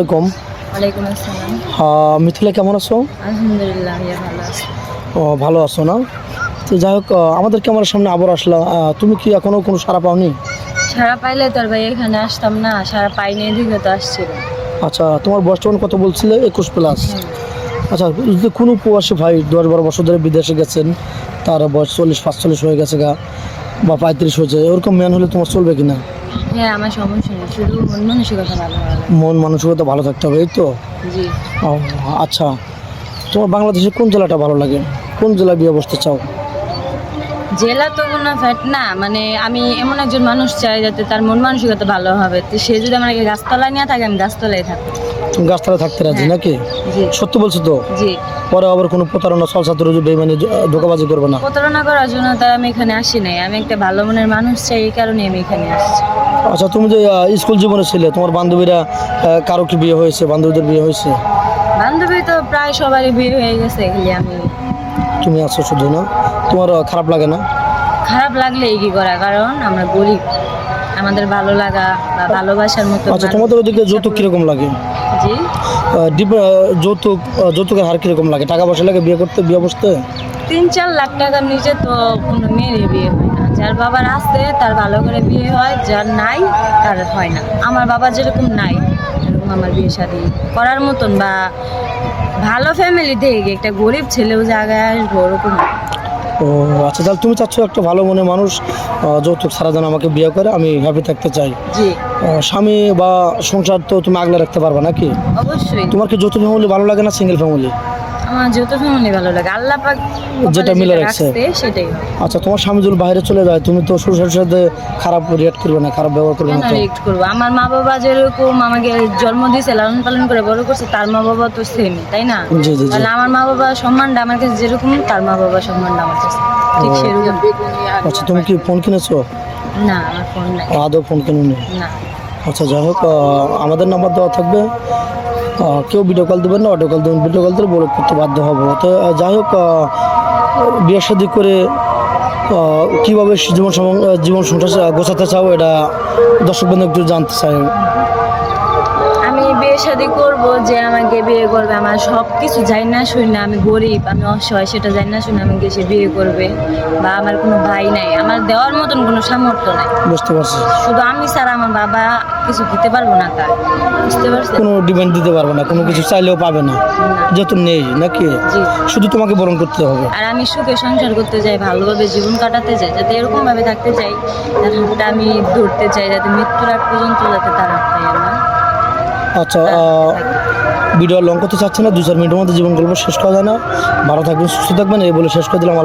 এরকম ওয়ালাইকুম আসসালাম। মিথিলা কেমন আছো? আলহামদুলিল্লাহ ভালো আছি। ও ভালো আছো না? তো যাই হোক আমাদের ক্যামেরার সামনে আবার আসলা আহ, তুমি কি এখনও কোনো সারা পাওনি? সারা পাইলে তোর ভাই এখানে আসতাম না। সারা পাইনি এদিকে তো আসছিল আচ্ছা তোমার বয়স তখন কত বলছিলে? একুশ প্লাস আচ্ছা যদি কোনো প্রবাসী ভাই দশ বারো বছর ধরে বিদেশে গেছেন তার বয়স চল্লিশ পাঁচচল্লিশ হয়ে গেছে গা বা পঁয়ত্রিশ হয়েছে ওরকম ম্যান হলে তোমার চলবে কিনা? হ্যাঁ আমার সমস্যা নেই। শুধু মন মানসিকতা ভালো মন মানসিকতা ভালো থাকতে হবে এই তো? জি। ও, আচ্ছা। তোমার বাংলাদেশে কোন জেলাটা ভালো লাগে? কোন জেলা বিয়ে বসতে চাও? জেলা তো কোনো ফ্যাট না মানে আমি এমন একজন মানুষ চাই যাতে তার মন মানসিকতা ভালো হবে। তো সে যদি আমার গাছতলায় নিয়ে থাকে আমি গাছতলায় থাকব। গাছতলা থাকতে রাজি হ্যাঁ। নাকি? সত্যি বলছো তো? পরে আবার কোনো প্রতারণা সলসাতুর বেমানি ধোকাবাজি করবে না? প্রতারণা করার জন্য তার আমি এখানে আসি নাই। আমি একটা ভালো মনের মানুষ চাই এই কারণে আমি এখানে আসছি। আচ্ছা তুমি যে স্কুল জীবনে ছিলে তোমার বান্ধবীরা কারও কি বিয়ে হয়েছে? বান্ধবীদের বিয়ে হয়েছে? বান্ধবী তো প্রায় সবারই বিয়ে হয়ে গেছে খালি আমি। তুমি আছো শুধু না? তোমার খারাপ লাগে না? খারাপ লাগলে এই কি করা? কারণ আমরা গরিব। আমাদের ভালো লাগা বা ভালোবাসার মতো আচ্ছা তোমাদের ওদিকে যৌতুক কীরকম লাগে? জি। যৌতুক যৌতুকের হার কীরকম লাগে? টাকা পয়সা লাগে বিয়ে করতে বিয়ে বসতে? তিন চার লাখ টাকার নিচে তো কোনো মেয়েরই বিয়ে হয় না। যার বাবার আসতে তার ভালো করে বিয়ে হয় যার নাই তার হয় না। আমার বাবা যেরকম নাই এরকম আমার বিয়ে শাদি করার মতন বা ভালো ফ্যামিলি থেকে একটা গরিব ছেলেও জায়গায় আসব ওরকম। ও আচ্ছা তাহলে তুমি চাচ্ছ একটা ভালো মনে মানুষ যৌতুক ছাড়া যেন আমাকে বিয়ে করে আমি হ্যাপি থাকতে চাই। স্বামী বা সংসার তো তুমি আগলে রাখতে পারবে নাকি? অবশ্যই। তোমার কি যৌতুক ফ্যামিলি ভালো লাগে না সিঙ্গেল ফ্যামিলি আমার যত ফ্যামিলি ভালো লাগে। আল্লাহ পাক যেটা মিলে রাখছে। সেটাই। আচ্ছা তোমার স্বামী যদি বাইরে চলে যায় তুমি তো শ্বশুরের সাথে খারাপ রিয়াক্ট করবে না খারাপ ব্যবহার করবে না রিয়েক্ট করব? আমার মা বাবা যেরকম আমাকে জন্ম দিয়েছে লালন পালন করে বড় করছে তার মা বাবা তো সেম তাই না? জি জি তাহলে আমার মা বাবা সম্মানটা আমার কাছে যেরকম তার মা বাবা সম্মানটা আমার কাছে। ঠিক সেরকম। আচ্ছা তুমি কি ফোন কিনেছো? না আমার ফোন নাই। আদৌ ফোন কিনুনি? না। আচ্ছা যাই হোক আমাদের নাম্বার দেওয়া থাকবে। কেউ ভিডিও কল দেবেন না অডিও কল দেবেন ভিডিও কল বলে করতে বাধ্য হব। তো যাই হোক বিয়ের বিয়ে শাদি করে কীভাবে জীবন জীবন সংসার গোছাতে চাও, এটা দর্শক বন্ধু একটু জানতে চাই। বিয়ে শাদি করব যে আমাকে বিয়ে করবে আমার সব কিছু যাই না শুনি না আমি গরিব আমি অসহায় সেটা যাই না শুনে আমাকে সে বিয়ে করবে বা আমার কোনো ভাই নাই আমার দেওয়ার মতন কোনো সামর্থ্য নাই। বুঝতে পারছি। শুধু আমি ছাড়া আমার বাবা কিছু দিতে পারব না তার বুঝতে পারছি কোনো ডিমান্ড দিতে পারব না কোনো কিছু চাইলেও পাবে না যেহেতু নেই নাকি? শুধু তোমাকে বরণ করতে হবে। আর আমি সুখে সংসার করতে চাই ভালোভাবে জীবন কাটাতে চাই যাতে এরকমভাবে থাকতে চাই তার হাতটা আমি ধরতে চাই যাতে মৃত্যুর আগ পর্যন্ত যাতে তার হাতটাই আমার আচ্ছা ভিডিও লং করতে চাচ্ছে না, দু চার মিনিটের মধ্যে জীবন গল্প শেষ করা যায় না। ভালো থাকবেন, সুস্থ থাকবেন, এই বলে শেষ করে দিলাম